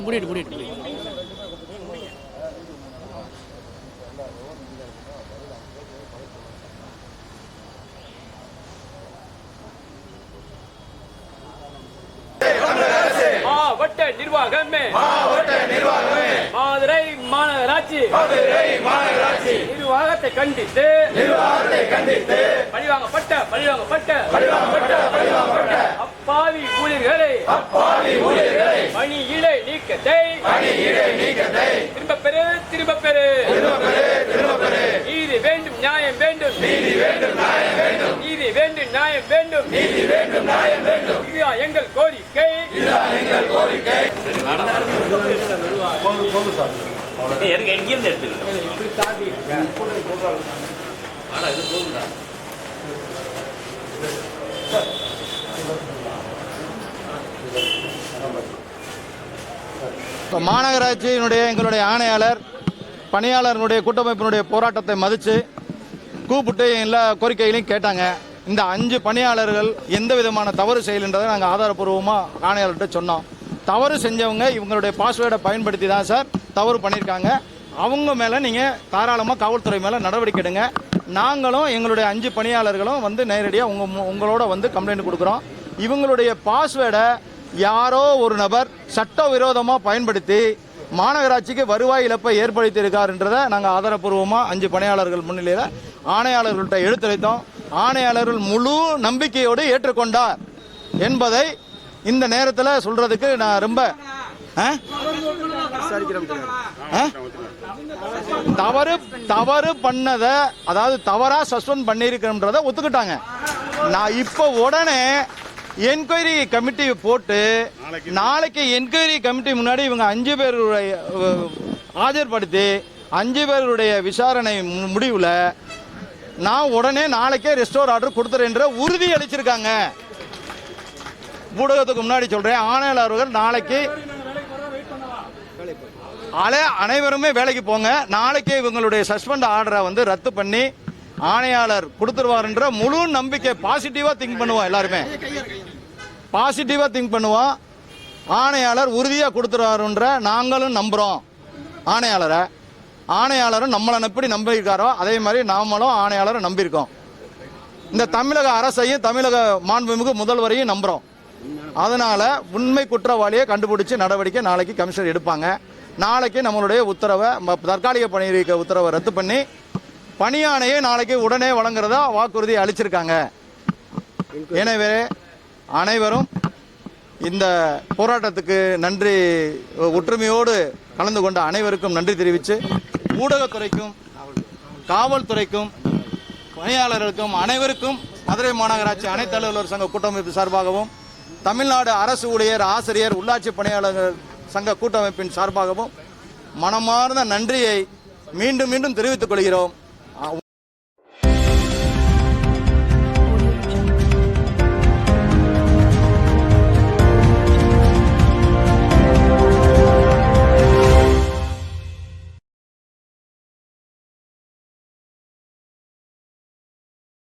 முடிட்டு முடிட்டு. மாவட்ட நிர்வாகமே. மதுரை மாநகராட்சி. நிர்வாகத்தை கண்டித்து. பழிவாங்கப்பட்ட பழிவாங்கப்பட்ட. பணியிடை நீக்கத்தை. திரும்ப பெறு திரும்ப பெறு நீதி வேண்டும் நியாயம் வேண்டும். நீதி வேண்டும் நியாயம் வேண்டும். இதுதான் எங்கள் கோரிக்கை. எனக்கு எங்கிருந்து எடுத்துக்கிட்டோம் இப்போ மாநகராட்சியினுடைய எங்களுடைய ஆணையாளர் பணியாளர்களுடைய கூட்டமைப்பினுடைய போராட்டத்தை மதித்து கூப்பிட்டு எல்லா கோரிக்கைகளையும் கேட்டாங்க. இந்த அஞ்சு பணியாளர்கள் எந்த விதமான தவறு செய்யலைன்றதை நாங்கள் ஆதாரப்பூர்வமாக ஆணையாளர்கிட்ட சொன்னோம். தவறு செஞ்சவங்க இவங்களுடைய பாஸ்வேர்டை பயன்படுத்தி தான் சார் தவறு பண்ணியிருக்காங்க அவங்க மேலே நீங்கள் தாராளமாக காவல்துறை மேலே நடவடிக்கை எடுங்க. நாங்களும் எங்களுடைய அஞ்சு பணியாளர்களும் வந்து நேரடியாக உங்கள் உங்களோட வந்து கம்ப்ளைண்ட் கொடுக்குறோம். இவங்களுடைய பாஸ்வேர்டை யாரோ ஒரு நபர் சட்டவிரோதமாக பயன்படுத்தி மாநகராட்சிக்கு வருவாய் இழப்பை ஏற்படுத்தியிருக்காருன்றதை நாங்கள் ஆதாரப்பூர்வமாக அஞ்சு பணியாளர்கள் முன்னிலையில் ஆணையாளர்கள்ட்ட எடுத்துரைத்தோம். ஆணையாளர்கள் முழு நம்பிக்கையோடு ஏற்றுக்கொண்டார் என்பதை இந்த நேரத்தில் சொல்றதுக்கு நான் ரொம்ப தவறு தவறு பண்ணதை அதாவது தவறாக சஸ்பெண்ட் பண்ணியிருக்கிறன்றதை ஒத்துக்கிட்டாங்க. நான் இப்போ உடனே என்கொயரி கமிட்டி போட்டு நாளைக்கு என்கொயரி கமிட்டி முன்னாடி இவங்க அஞ்சு பேருடைய ஆஜர்படுத்தி அஞ்சு பேருடைய விசாரணை முடிவுல நான் உடனே நாளைக்கே ரெஸ்டோர் ஆர்டர் கொடுத்துறேன்ற உறுதி அளிச்சிருக்காங்க. ஊடகத்துக்கு முன்னாடி சொல்றேன் ஆணையாளர்கள் நாளைக்கு அலை அனைவருமே வேலைக்கு போங்க. நாளைக்கே இவங்களுடைய சஸ்பெண்ட் ஆர்டரை வந்து ரத்து பண்ணி ஆணையாளர் கொடுத்துருவாருன்ற முழு நம்பிக்கை பாசிட்டிவாக திங்க் பண்ணுவோம் எல்லாருமே. பாசிட்டிவாக திங்க் பண்ணுவோம் ஆணையாளர் உறுதியாக கொடுத்துருவாருன்ற நாங்களும் நம்புகிறோம் ஆணையாளரை. ஆணையாளரும் நம்மளை எப்படி நம்பியிருக்காரோ அதே மாதிரி நாமளும் ஆணையாளரை நம்பியிருக்கோம். இந்த தமிழக அரசையும் தமிழக மாண்புமிகு முதல்வரையும் நம்புகிறோம் அதனால் உண்மை குற்றவாளியை கண்டுபிடிச்சி நடவடிக்கை நாளைக்கு கமிஷனர் எடுப்பாங்க. நாளைக்கு நம்மளுடைய உத்தரவை ம- தற்காலிக பணி உத்தரவை ரத்து பண்ணி பணியானையை நாளைக்கு உடனே வழங்குறதா வாக்குறுதி அளிச்சிருக்காங்க. எனவே அனைவரும் இந்த போராட்டத்துக்கு நன்றி ஒற்றுமையோடு கலந்து கொண்ட அனைவருக்கும் நன்றி தெரிவித்து ஊடகத்துறைக்கும் காவல்துறைக்கும் பணியாளர்களுக்கும் அனைவருக்கும் மதுரை மாநகராட்சி அனைத்து அலுவலர் சங்க கூட்டமைப்பு சார்பாகவும் தமிழ்நாடு அரசு ஊழியர் ஆசிரியர் உள்ளாட்சி பணியாளர்கள் சங்க கூட்டமைப்பின் சார்பாகவும் மனமார்ந்த நன்றியை மீண்டும் மீண்டும் தெரிவித்துக் கொள்கிறோம்.